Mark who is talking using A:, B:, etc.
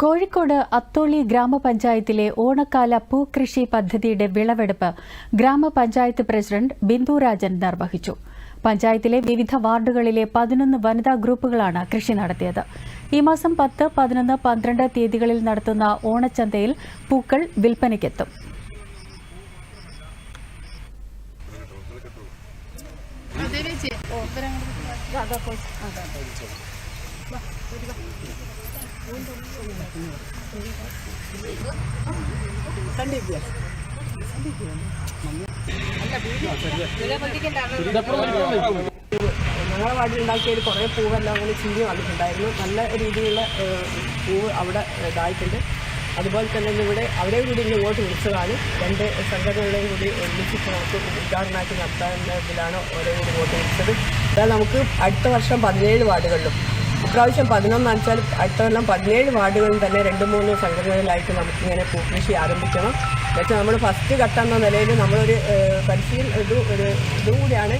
A: കോഴിക്കോട് അത്തോളി ഗ്രാമപഞ്ചായത്തിലെ ഓണക്കാല പൂക്കൃഷി പദ്ധതിയുടെ വിളവെടുപ്പ് ഗ്രാമപഞ്ചായത്ത് പ്രസിഡന്റ് ബിന്ദു രാജൻ നിർവഹിച്ചു. പഞ്ചായത്തിലെ വിവിധ വാർഡുകളിലെ പതിനൊന്ന് വനിതാ ഗ്രൂപ്പുകളാണ് കൃഷി നടത്തിയത്. ഈ മാസം പത്ത് പതിനൊന്ന് പന്ത്രണ്ട് തീയതികളിൽ നടത്തുന്ന ഓണച്ചന്തയിൽ പൂക്കൾ വിൽപ്പനയ്ക്കെത്തും.
B: ഞങ്ങളെ വാടി ഉണ്ടാക്കിയ കുറേ പൂവെല്ലാം അങ്ങനെ ചീഞ്ഞ് വന്നിട്ടുണ്ടായിരുന്നു. നല്ല രീതിയിലുള്ള പൂവ് അവിടെ ഇതായിട്ടുണ്ട്. അതുപോലെ തന്നെ ഇവിടെ അവരെയും കൂടി ഇങ്ങോട്ട് വിളിച്ചതാണ്. രണ്ട് സംഘടനകളെയും കൂടി ഒരുമിച്ച് നമുക്ക് ഉദ്ഘാടനമാക്കി നടത്താൻ ഇതിലാണ് ഓരോ കൂടി ഇങ്ങോട്ട് വിളിച്ചത്. ഇതാ നമുക്ക് അടുത്ത വർഷം പതിനേഴ് വാർഡുകളിലും ഇപ്രാവശ്യം പതിനൊന്ന് വെച്ചാൽ അടുത്ത പതിനേഴ് വാർഡുകളിൽ തന്നെ രണ്ട് മൂന്ന് സംഘടനകളിലായിട്ട് നമുക്കിങ്ങനെ പൂക്കൃഷി ആരംഭിക്കണം. എന്നുവെച്ചാൽ നമ്മൾ ഫസ്റ്റ് ഘട്ടം എന്ന നിലയിൽ നമ്മളൊരു പരിശീലനം ഇത് ഒരു ഇതും കൂടിയാണ്